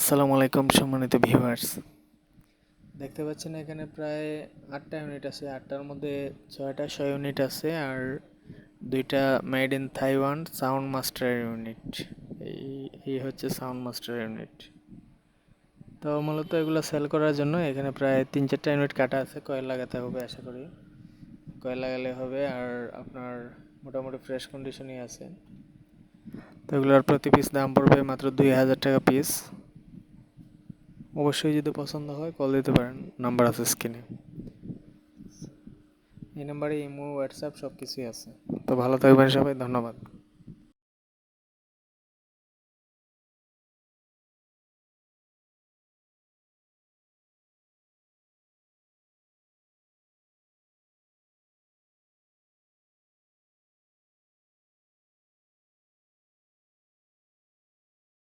আসসালামু আলাইকুম সম্মানিত ভিউয়ার্স দেখতে পাচ্ছেন এখানে প্রায় আটটা ইউনিট আছে। আটটার মধ্যে ছয়টা ছয় ইউনিট আছে আর দুইটা made in Taiwan sound master unit এই এই হচ্ছে সাউন্ড মাস্টার ইউনিট তো মূলত এগুলো সেল করার জন্য এখানে প্রায় তিন চারটা ইউনিট কাটা আছে। কয়েল লাগাতে হবে আশা করি। কয়েল লাগালে হবে আর আপনার মোটামুটি ফ্রেশ কন্ডিশনই আছে। তো এগুলোর প্রতি পিস দাম পড়বে মাত্র দুই হাজার টাকা পিস অবশ্যই যদি পছন্দ হয় কল দিতে পারেন। নাম্বার আছে স্ক্রিনে এই নাম্বারে ইমো হোয়াটসঅ্যাপ সব কিছুই আছে। তো ভালো থাকবেন সবাই, ধন্যবাদ।